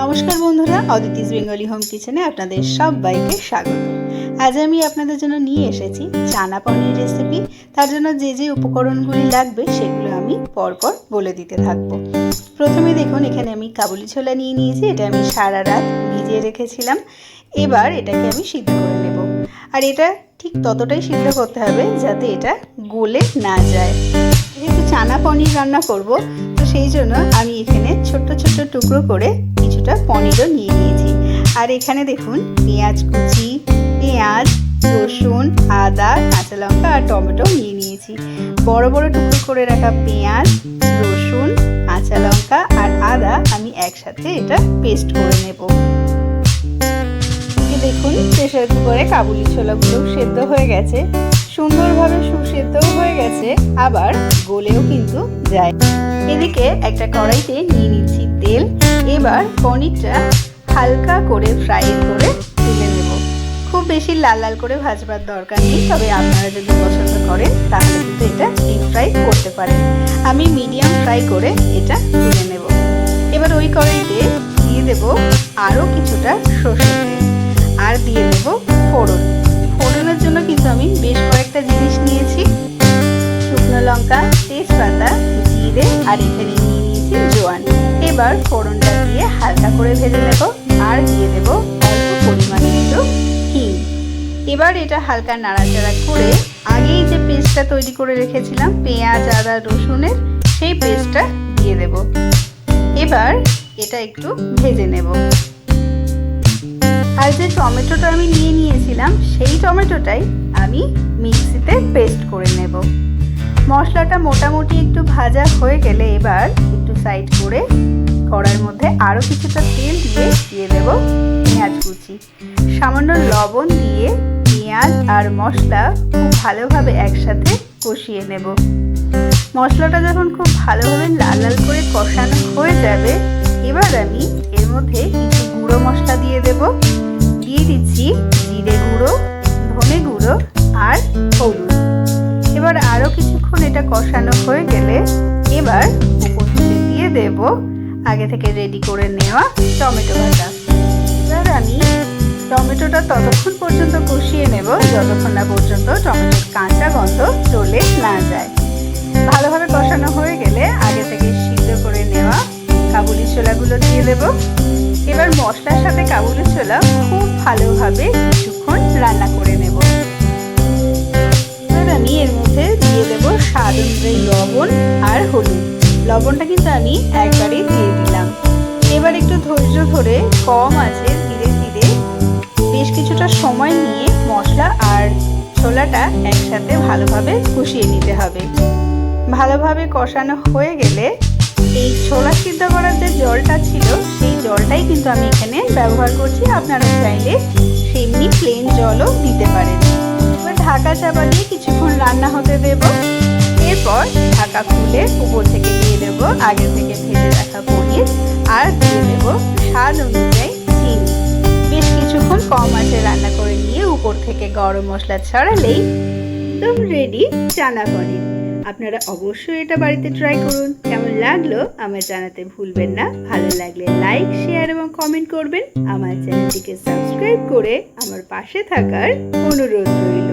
নমস্কার বন্ধুরা Aditi's Bengali home কিচেনে আপনাদের সবাইকে স্বাগত। আজ আমি আপনাদের জন্য নিয়ে এসেছি চানা পনির রেসিপি তার জন্য যে যে উপকরণগুলি লাগবে সেগুলো আমি পরপর বলে দিতে থাকব। প্রথমে দেখুন, এখানে আমি কাবুলি ছোলা নিয়ে নিয়েছি, এটা আমি সারা রাত ভিজিয়ে রেখেছিলাম। এবার এটাকে আমি সিদ্ধ করে নেব। আর এটা ঠিক ততটাই সিদ্ধ করতে হবে যাতে এটা গলে না যায়। যেহেতু চানা পনির রান্না করব, তো সেই জন্য আমি এখানে ছোট্ট ছোট্ট টুকরো করে কিছুটা পনিরও নিয়ে নিয়েছি। আর এখানে দেখুন, পেঁয়াজ কুচি, পেঁয়াজ, রসুন, আদা, কাঁচা লঙ্কা আর টমেটো নিয়ে নিয়েছি। বড় বড় টুকরো করে রাখা পেঁয়াজ, রসুন, কাঁচা লঙ্কা আর আদা আমি একসাথে এটা পেস্ট করে নেব। দেখুন প্রেশার কুকারে কাবুলি ছোলাগুলো সেদ্ধ হয়ে গেছে। সুন্দরভাবে সুসেদ্ধও হয়ে গেছে, আবার গলেও কিন্তু যায়। এদিকে একটা কড়াইতে নিয়ে নিচ্ছি তেল। এবার পনিরটা হালকা করে ফ্রাই করে তুলে নেব। খুব বেশি লাল লাল করে ভাজবার দরকার নেই, তবে আপনারা যদি পছন্দ করেন, তাহলে কিন্তু এটা ডিপ ফ্রাই করতে পারেন। আমি মিডিয়াম ফ্রাই করে এটা তুলে নেব। এবার ওই কড়াইতে দিয়ে দেব আরও কিছুটা সর্ষে আর দিয়ে দেব ফোড়ন। ফোড়নের জন্য কিন্তু আমি বেশ কয়েকটা জিনিস নিয়েছি। শুকনো লঙ্কা, তেজপাতা, জিরে, আর এখানে জোয়ান। এবার ফোড়নটা দিয়ে হালকা করে ভেজে নেব আর দিয়ে দেব অল্প পরিমাণে একটু হিং। এবার এটা হালকা নাড়াচাড়া করে আগেই যে পেস্টটা তৈরি করে রেখেছিলাম, পেঁয়াজ, আদা, রসুনের, সেই পেস্টটা দিয়ে দেব। এবার এটা একটু ভেজে নেব। আর যে টমেটোটা আমি নিয়ে নিয়েছিলাম, সেই টমেটোটাই আমি মিক্সিতে পেস্ট করে নেব। মশলাটা মোটামুটি একটু ভাজা হয়ে গেলে এবার সাইড করে কড়ার মধ্যে আরও কিছুটা তেল দিয়ে দিয়ে দেব পেঁয়াজ কুচি। সামান্য লবণ দিয়ে পেঁয়াজ আর মশলা খুব ভালোভাবে একসাথে কষিয়ে নেব। মশলাটা যখন খুব ভালোভাবে লাল লাল করে কষানো হয়ে যাবে, এবার আমি এর মধ্যে কিছু গুঁড়ো মশলা দিয়ে দেব। দিয়ে দিচ্ছি জিরে গুঁড়ো, ধনে গুঁড়ো আর হলুদ। এবার আরও কিছুক্ষণ এটা কষানো হয়ে গেলে এবার উপর দেব। আগে থেকে রেডি করে নেওয়া টমেটো বাটা। এবার আমি টমেটোটা ততক্ষণ পর্যন্ত কষিয়ে নেব, যতক্ষণ না পর্যন্ত টমেটোর কাঁচা গন্ধ চলে না যায়। ভালোভাবে কষানো হয়ে গেলে আগে থেকে সিদ্ধ করে নেওয়া কাবুলি ছোলাগুলো দিয়ে দেব। এবার মশলার সাথে কাবুলি ছোলা খুব ভালোভাবে কিছুক্ষণ রান্না করে নেব। এবার আমি এর মধ্যে দিয়ে দেব স্বাদ অনুযায়ী লবণ আর হলুদ। লবণটা কিন্তু আমি একবারেই দিয়ে দিলাম। এবার একটু ধৈর্য ধরে কম আছে ধীরে ধীরে। বেশ কিছুটা সময় নিয়ে মশলা আর ছোলাটা একসাথে ভালোভাবে কষিয়ে নিতে হবে। ভালোভাবে কষানো হয়ে গেলে এই ছোলা সিদ্ধ করার যে জলটা ছিল, সেই জলটাই কিন্তু আমি এখানে ব্যবহার করছি। আপনারা চাইলে সেমনি প্লেন জলও দিতে পারেন। এবার ঢাকা চাপা দিয়ে কিছুক্ষণ রান্না হতে দেব। এরপর ঢাকা খুলে উপর থেকে দিয়ে দেব, আগে থেকে ভেজে রাখা পনির আর দিয়ে দেব স্বাদ অনুযায়ী চিনি। বেশ কিছুক্ষণ কম আছে রান্না করে নিয়ে উপর থেকে গরম মশলা ছড়ালেই একদম রেডি চানা পনির আপনারা অবশ্যই এটা বাড়িতে ট্রাই করুন। কেমন লাগল আমার জানাতে ভুলবেন না। ভালো লাগলে লাইক শেয়ার এবং কমেন্ট করবেন। আমার চ্যানেলটিকে সাবস্ক্রাইব করে আমার পাশে থাকার অনুরোধ রইল।